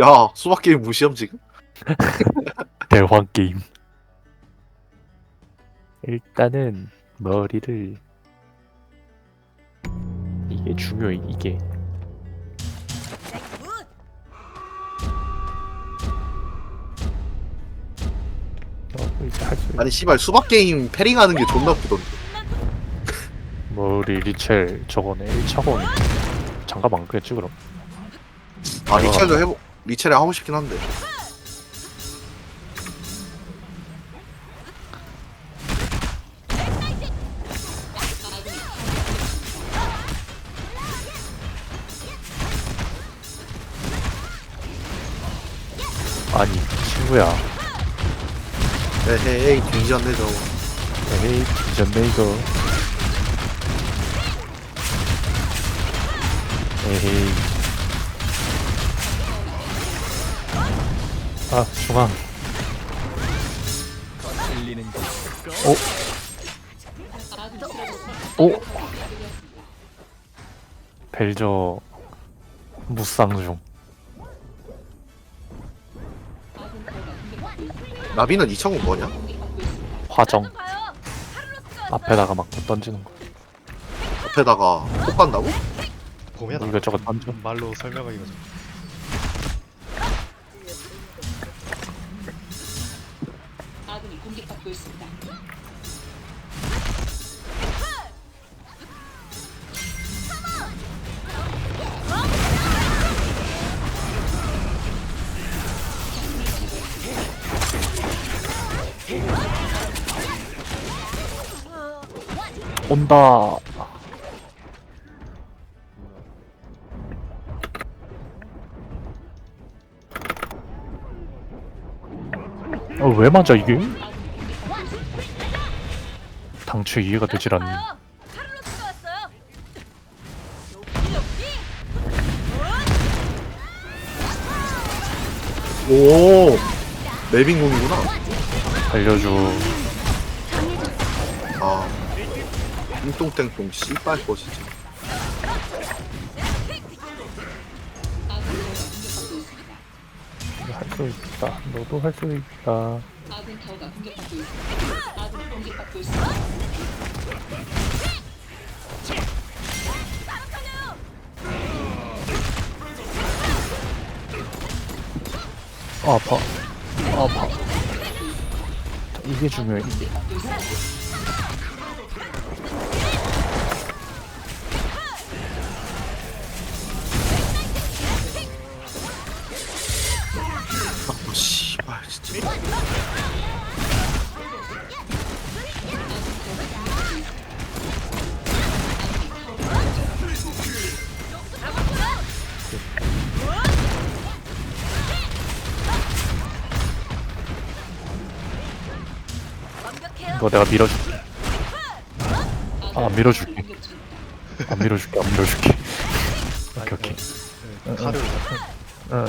야 수박 게임 무시함 지금? 대황 게임. 일단은 머리를 이게 중요해 이게. 어, 이제 할수 아니 씨발 수박 게임 패링하는 게 존나 웃기던데. 머리 리첼 저거네 1차원 장갑 안 끄겠지 그럼? 아 리첼도 해보 리첼에 하고 싶긴 한데. 아니 친구야 에헤이 뒤졌네 저거. 에이 뒤졌네 이거 에헤이 아 중앙 오? 오? 벨저 무쌍 중 나비는 2차원 뭐냐? 화정 앞에다가 막 던지는 거 앞에다가 못 간다고? 보면 이것저것 던져 말로 설명하기가 좀 온다 어, 왜 맞아 이게? 당최 이해가 되질 않네. 오 멜빈공이구나. 알려줘 띵똥땡똥 씨발 거 진짜. 할 수 있다 너도 할 수 있다 공격받고 있습니다. 공격받고 있습니다. 아, 아파 아, 아파 이게 중요해 이게 아 이거 내가 밀어줄게 아 밀어줄게. 안 밀어줄게 안 밀어줄게 오케이 오케이 네, 칼을 응.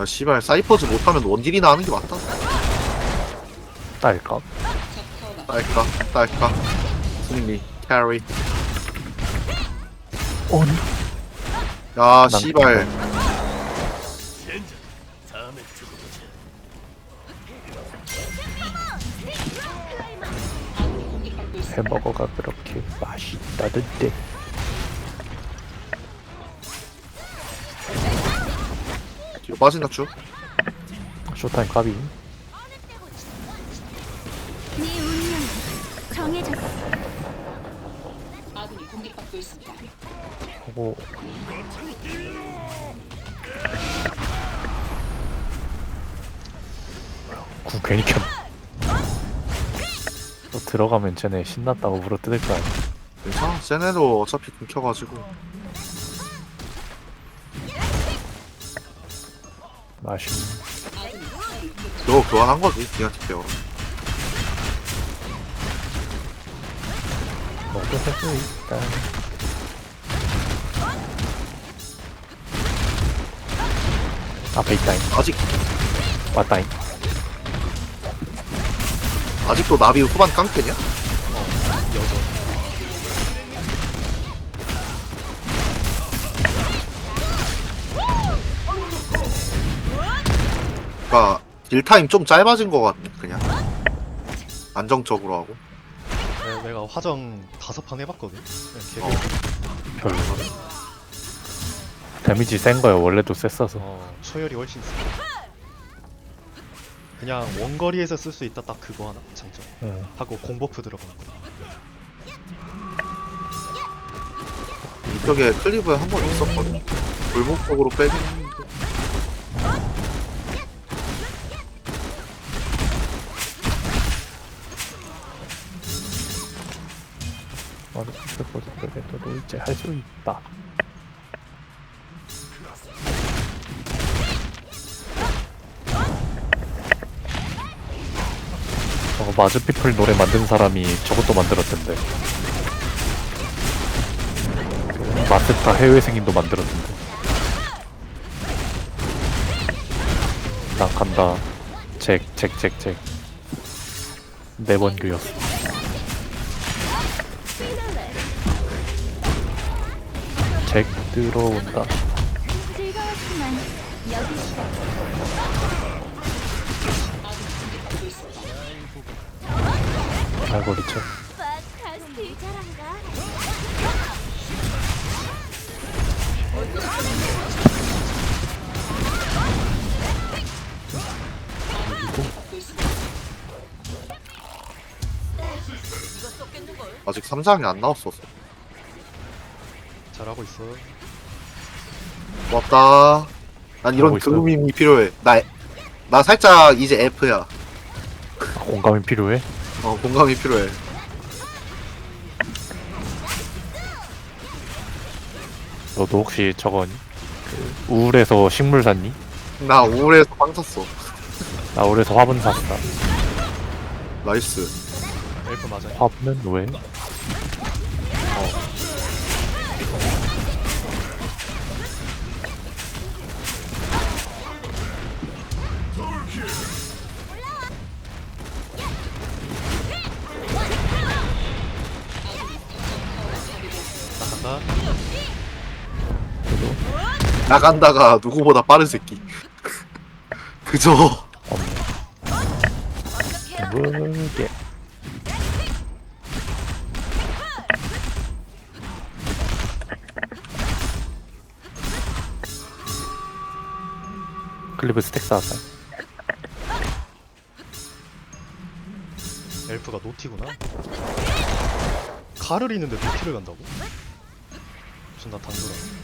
야 씨발 사이퍼즈 못하면 원딜이나 하는 게 맞다. 딸까? 딸까 딸까. 승리 캐리. 아니 야 씨발. 햄버거가 그렇게 맛있다던데 뒤로 빠진다 쭉. 쇼타임 까비 네 운명은 정해졌어. 아군이 공격받고 있습니다. 하고 구 괜히 켰. 또 들어가면 쟤네 신났다고 물어 뜯을 거 아니야. 괜찮아. 쟤네도 어차피 끊겨가지고. 맛있. 너 교환한 거지 페어. 너도 할수 있다. 앞에 있다잉. 아직 왔다잉. 아직도 나비 후반 깡패냐? 어, 여전. 그니까, 딜타임 좀 짧아진 것 같아 그냥 안정적으로 하고 내- 내가 화정 다섯 판 해봤거든. 그냥 개별. 별로. 데미지 센 거야 원래도 셌어서. 어, 초열이 훨씬 세. 그냥 원거리에서 쓸 수 있다 딱 그거 하나 장점. 응. 하고 공버프 들어가는 거. 이쪽에 클리브에 한번 있었거든 골목적으로 빼긴 했는데 어렸을 때보다 이제 할 수 있다. 저거 마즈피플 노래 만든 사람이 저것도 만들었던데. 마스타 해외 생인도 만들었던데. 난 간다. 잭, 잭, 잭, 잭. 네번 교였어. 잭 들어온다. 잘한가? 아직 3장이 안 나왔었어 잘하고 있어. 고맙다 난 이런 하고 있어요. 드루밈이 필요해 나, 나 살짝 이제 F야 아, 공감이 필요해? 어 공감이 필요해 너도 혹시 저건 그 우울해서 식물 샀니? 나 우울해서 빵 샀어 나 우울해서 화분 샀어. 나이스 엘프 맞아요. 화분은 왜? 나간다가 누구보다 빠른 새끼 그저 없네. 무게. 클리브 스택 쌓았어. 엘프가 노티구나. 칼을 있는데 노티를 간다고? 존나 단돌아.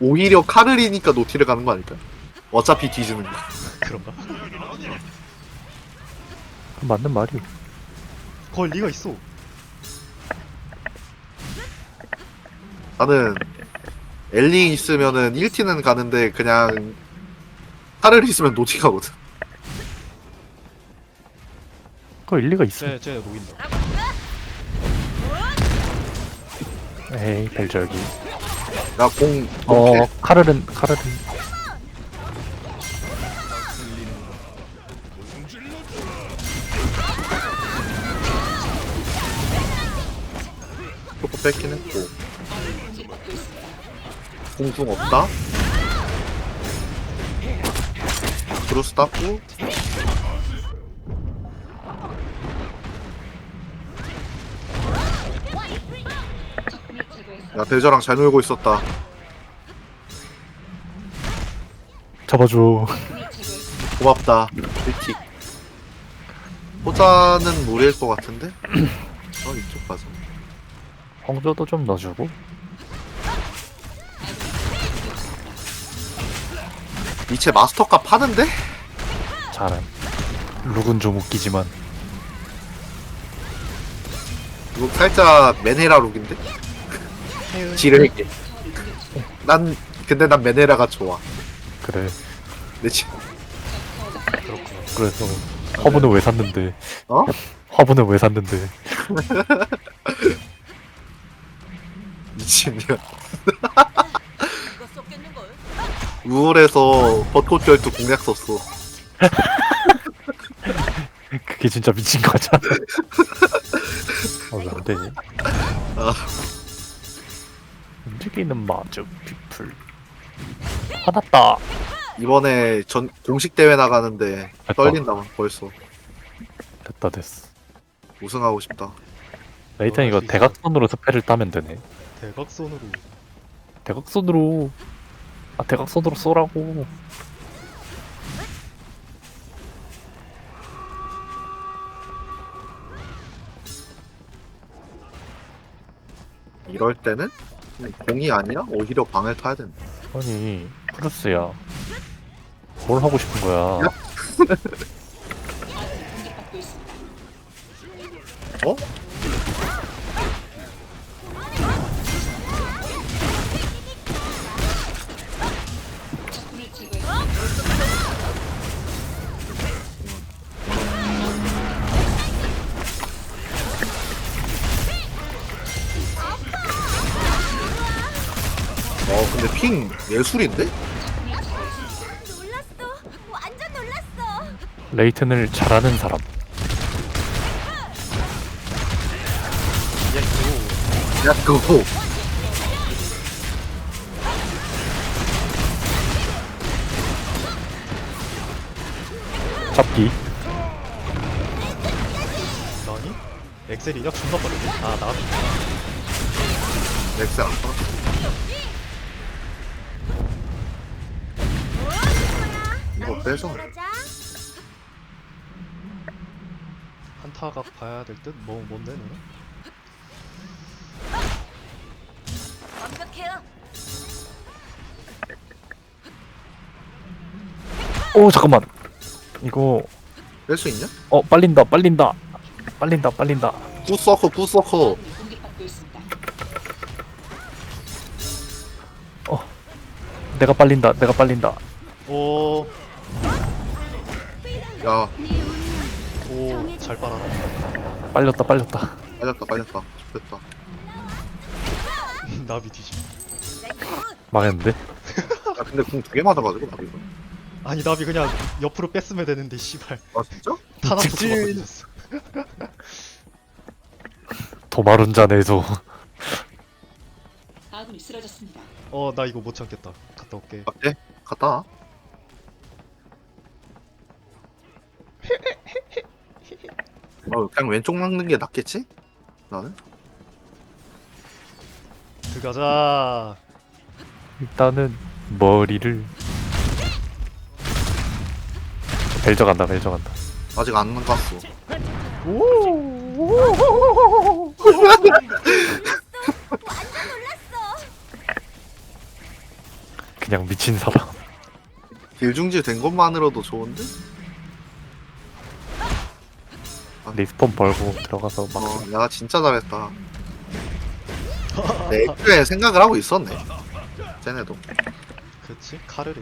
오히려 카를이니까 노티를 가는 거 아닐까? 어차피 뒤지는 거 그런가? 맞는 말이오. 거의 리가 있어. 나는 엘리 있으면은 1티는 가는데 그냥 카를 있으면 노티 가거든 그거 일리가 있어. 쟤, 쟤 녹인다. 에이 벨저기. 나공 어 카르른 카르른. 조금 뺏긴 했고. 공중 없다? 브루스 땄고 야 대저랑 잘 놀고 있었다 잡아줘. 고맙다 일틱 호자는 무리일 것 같은데? 어 이쪽 가서 홍조도 좀 넣어주고. 이체 마스터값 파는데? 잘한. 룩은 좀 웃기지만 이거 살짝 메네라 룩인데? 지르게 난 근데 난 메네라가 좋아 그래. 내 친. 그렇구나. 그래서 화분을 왜 샀는데? 어? 화분을 왜 샀는데? 미친년 우울해서 벚꽃 결투 공략 썼어 그게 진짜 미친 거잖아. 어 왜안 되지? 아. 움직이는 마주 피플. 화났다. 이번에 전 공식 대회 나가는데 됐다. 떨린다 벌써 됐다 됐어. 우승하고 싶다. 레이튼 이거 할수 있어. 대각선으로 스펠을 따면 되네. 대각선으로 대각선으로 아 대각선으로 쏘라고. 이럴 때는 공이 아니라 오히려 방을 타야 된다. 아니 프루스야. 뭘 하고 싶은 거야? 어? 핑 예술인데? 놀랐어. 완전 놀랐어. 레이튼을 잘하는 사람. 야 그거 잡기. 나니? 엑셀 이력 존나 빠르네 아 나비 넥스 안 타. 빼서. 한타각 봐야 될 듯? 뭐 뭔데 너는? 완벽해요. 오 잠깐만. 이거 뺄 수 있냐? 어 빨린다 빨린다 빨린다 빨린다. 굿서커 굿서커 있습니다. 내가 빨린다 내가 빨린다. 오, 야 오, 잘 빨아라. 빨렸다 빨렸다. 빨렸다 빨렸다 됐다 나비 뒤집. 망했는데? 야 근데 궁 두 개 맞아가지고 나비가 아니 나비 그냥 옆으로 뺐으면 되는데 씨발 아 진짜? 타나서 직진. 도망가졌어. 도마룬자 내조. 아군이 쓰러졌습니다. 어, 나 이거 못 참겠다. 갔다 올게. 맞게? 갔다 와. 어, 그냥 왼쪽 막는 게 낫겠지? 나는? 들어가자. 일단은 머리를 벨저 간다 벨저 간다. 아직 안 갔어. 그냥 미친 사람. 딜중지 된 것만으로도 좋은데? 리스폰 벌고 들어가서 막 어, 야 진짜 잘했다. 내 애초에 생각을 하고 있었네. 쟤네도. 그렇지? 타워가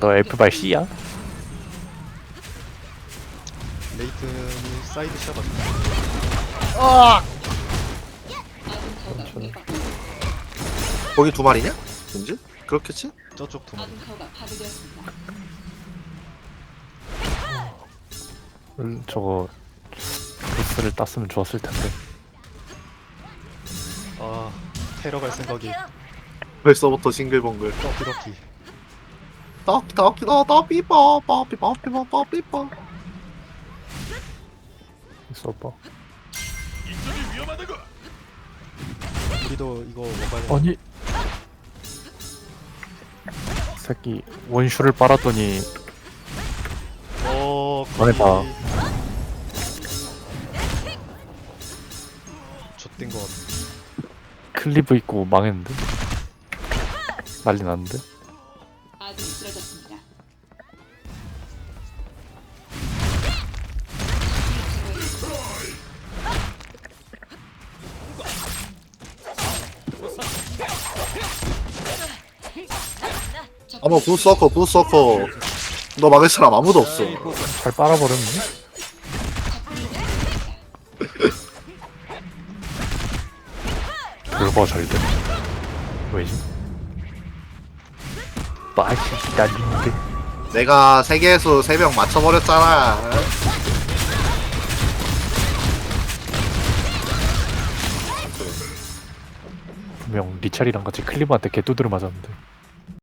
너 F발 C야? 레이튼이 사이드 타워가 공격받고 있습니다. 거기 두 마리냐? 왠지? 그렇겠지? 저쪽 두 마리. 음, 저거 브루스를 땄으면 좋았을 텐데. 아, 테러 갈 생각이 벌써부터 싱글벙글. 떡기 떡기 더 떡비버 뻐비버 삐버 뻐비버. 있어봐. 우리도 이거 먹어야 돼. 아니 새끼 원슈를 빨았더니 어, 망했다. 클리브 있고 망했는데 난리 났는데 아군이 쓰러졌습니다. 어머 굿서커 굿서커. 너 막을 사람 아무도 없어. 잘 빨아버렸네 결과 잘돼 왜지? 맛이 날리는데 내가 세계에서 세 명 맞춰버렸잖아. 분명 리찰이랑 같이 클리브한테 개두드려 맞았는데